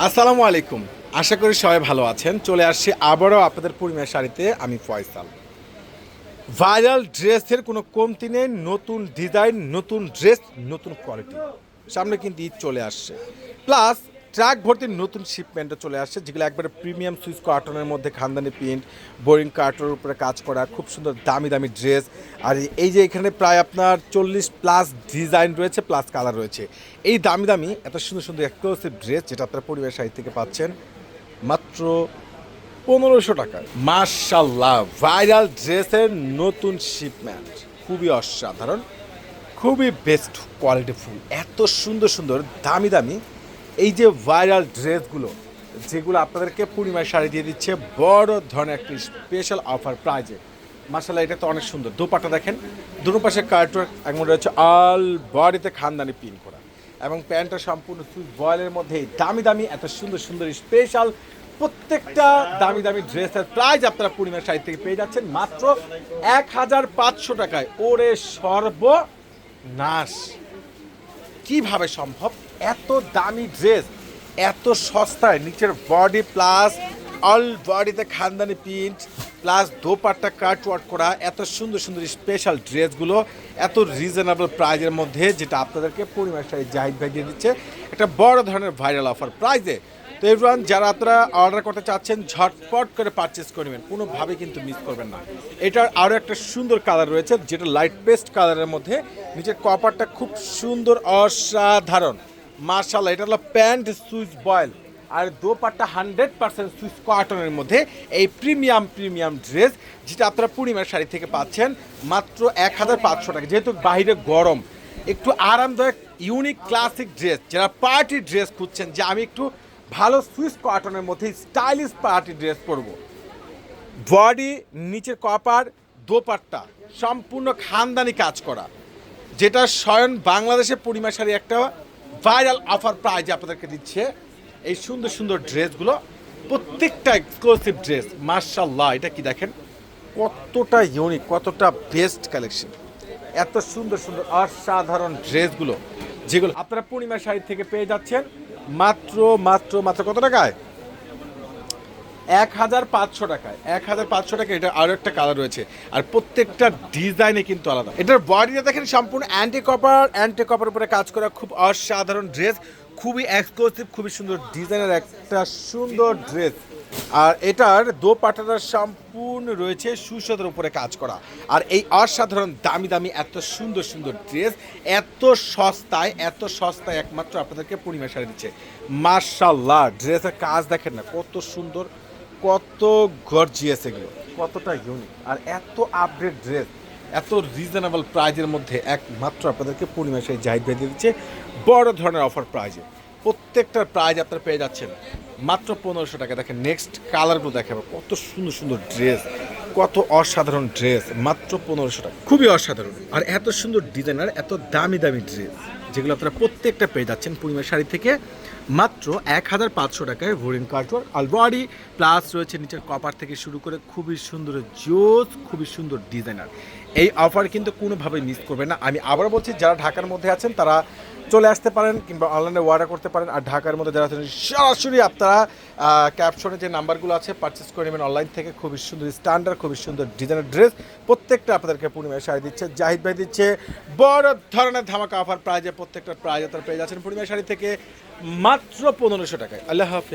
আসসালামু আলাইকুম। আশা করি সবাই ভালো আছেন। চলে আসছি আবারও আপনাদের পূর্ণিমার শাড়িতে, আমি ফয়সাল। ভাইরাল ড্রেসের কোনো কমতি নেই, নতুন ডিজাইন, নতুন ড্রেস, নতুন কোয়ালিটি। সামনে কিন্তু ঈদ চলে আসছে। প্লাস ট্রাক ভর্তি নতুন শিপমেন্টও চলে আসছে, যেগুলো একবারে প্রিমিয়াম সুইচ কার্টনের মধ্যে খানদানি প্রিন্ট বোরিং কার্টনের উপরে কাজ করা, খুব সুন্দর দামি দামি ড্রেস আর এই যে এখানে প্রায় আপনার চল্লিশ প্লাস ডিজাইন রয়েছে প্লাস কালার রয়েছে। এই দামি দামি, এত সুন্দর সুন্দর এক্সক্লুসিভ ড্রেস যেটা আপনার পরিবার সাহিত্য থেকে পাচ্ছেন, মাত্র পনেরোশো টাকায়। মার্শাল্লাহ ভাইরাল ড্রেসের নতুন শিপমেন্ট খুবই অসাধারণ, খুবই বেস্ট কোয়ালিটি ফুল এত সুন্দর সুন্দর, দামি দামি এই যে ভাইরাল ড্রেসগুলো, যেগুলো আপনাদেরকে পূর্ণিমায় শাড়ি দিয়ে দিচ্ছে, বড় ধরনের একটি স্পেশাল অফার প্রাইজে মার্শাল্লাহ এটা তো অনেক সুন্দর। দুপাটা দেখেন, দুটো পাশে কার্টওয়ার্ক একমন রয়েছে অল বডিতে খানদানি পিন করা। এবং প্যান্টটা সম্পূর্ণ সুইচ বয়েলের মধ্যে দামি দামি, এত সুন্দর সুন্দর স্পেশাল প্রত্যেকটা দামি দামি ড্রেসের প্রাইস আপনারা পূর্ণিমার শাড়ি থেকে পেয়ে যাচ্ছেন। মাত্র এক হাজার পাঁচশো টাকায়। ওরে সর্বনাশ। কীভাবে সম্ভব? এত দামি ড্রেস এত সস্তায়, নিচের বডি প্লাস অল বডিতে খানদানি print plus dupatta cut work করা, এত সুন্দর সুন্দর স্পেশাল ড্রেসগুলো এত রিজনেবল প্রাইজের মধ্যে, যেটা আপনাদেরকে পরিমাণ শাড়ি জাহিদ ভাই দিয়ে দিচ্ছে। একটা বড় ধরনের ভাইরাল অফার প্রাইজে তো এভরিওয়ান যারা আপনারা অর্ডার করতে চাচ্ছেন, ঝটপট করে পারচেস করে নেবেন, কোনোভাবে কিন্তু মিস করবেন না। এটার আরও একটা সুন্দর কালার রয়েছে, যেটা লাইট পেস্ট কালারের মধ্যে, নিচের কপারটা খুব সুন্দর, অসাধারণ। মার্শাল্লাহ, এটা হলো প্যান্ট সুইচ বয়েল। আর দোপাট্টা হান্ড্রেড পার্সেন্ট সুইচ কটনের মধ্যে এই প্রিমিয়াম প্রিমিয়াম ড্রেস, যেটা আপনারা পূর্ণিমার শাড়ি থেকে পাচ্ছেন মাত্র এক হাজার পাঁচশো টাকা। যেহেতু বাইরে গরম, একটু আরামদায়ক ইউনিক ক্লাসিক ড্রেস যারা পার্টি ড্রেস খুঁজছেন যে আমি একটু ভালো সুইচ কটনের মধ্যে স্টাইলিশ পার্টি ড্রেস পরবো। বডি নিচের কপার দোপাট্টা, সম্পূর্ণ খানদানি কাজ করা, যেটা স্বয়ং বাংলাদেশের পরিমা শাড়ি একটা ভাইরাল অফার প্রাইজ আপনাদেরকে দিচ্ছে এই সুন্দর সুন্দর ড্রেসগুলো। প্রত্যেকটা এক্সক্লুসিভ ড্রেস মার্শাল্লাহ এটা কি দেখেন? কতটা ইউনিক কতটা বেস্ট কালেকশন এত সুন্দর সুন্দর অসাধারণ ড্রেসগুলো, যেগুলো আপনারা পূর্ণিমা শাড়ি থেকে পেয়ে যাচ্ছেন। মাত্র মাত্র মাত্র কত টাকায়? এক হাজার পাঁচশো টাকায়, এক হাজার পাঁচশো টাকা এটা আরও একটা কালার রয়েছে। আর প্রত্যেকটা ডিজাইনে কিন্তু আলাদা। এটার বডিটা দেখেন, সম্পূর্ণ অ্যান্টি কপার অ্যান্টি কপার উপরে কাজ করা খুব অসাধারণ ড্রেস খুবই এক্সক্লুসিভ খুবই সুন্দর ডিজাইনের একটা সুন্দর ড্রেস আর এটার দোপাটাটা সম্পূর্ণ রয়েছে সুসদের উপরে কাজ করা। আর এই অসাধারণ দামি দামি এত সুন্দর সুন্দর ড্রেস এত সস্তায় এত সস্তায় একমাত্র আপনাদেরকে পূর্ণিমা শাড়ি দিচ্ছে। মার্শাল্লাহ ড্রেসের কাজ দেখেন না, কত সুন্দর কত গর্জিয়াস এগুলো। কতটা ইউনিক আর এত আপডেট ড্রেস এত রিজনেবল প্রাইজের মধ্যে একমাত্র আপনাদেরকে পূর্ণিমা শাড়ি জাহিদ দিচ্ছে। বড় ধরনের অফার প্রাইজে প্রত্যেকটার প্রাইজ আপনারা পেয়ে যাচ্ছেন। মাত্র পনেরোশো টাকা। দেখেন নেক্সট কালারগুলো দেখাবো। কত সুন্দর সুন্দর ড্রেস কত অসাধারণ ড্রেস, মাত্র পনেরোশো টাকা। খুবই অসাধারণ। আর এত সুন্দর ডিজাইনার এত দামি দামি ড্রেস যেগুলো আপনারা প্রত্যেকটা পেয়ে যাচ্ছেন পূর্ণিমা শাড়ি থেকে, মাত্র এক হাজার পাঁচশো টাকায় ভোরিং কার্টওয়ার আলবডি প্লাস রয়েছে নিচের কপার থেকে শুরু করে খুবই সুন্দর জোস, খুবই সুন্দর ডিজাইনার এই অফার কিন্তু কোনোভাবে মিস করবে না। আমি আবার বলছি, যারা ঢাকার মধ্যে আছেন, তারা চলে আসতে পারেন কিংবা অনলাইনে অর্ডার করতে পারেন। আর ঢাকার মধ্যে যারা আছেন, সরাসরি আপনারা ক্যাপশনে যে নাম্বারগুলো আছে পারচেস করে নেবেন অনলাইন থেকে। খুবই সুন্দর স্ট্যান্ডার্ড খুবই সুন্দর ডিজাইনের ড্রেস প্রত্যেকটা আপনাদেরকে পূর্ণিমায় শাড়ি দিচ্ছে, জাহিদ ভাই দিচ্ছে। বড় ধরনের ধামাকা অফার প্রাইজে প্রত্যেকটা প্রাইজ আপনারা পেয়ে যাচ্ছেন পূর্ণিমায় শাড়ি থেকে মাত্র পনেরোশো টাকায়। আল্লাহ হাফিজ।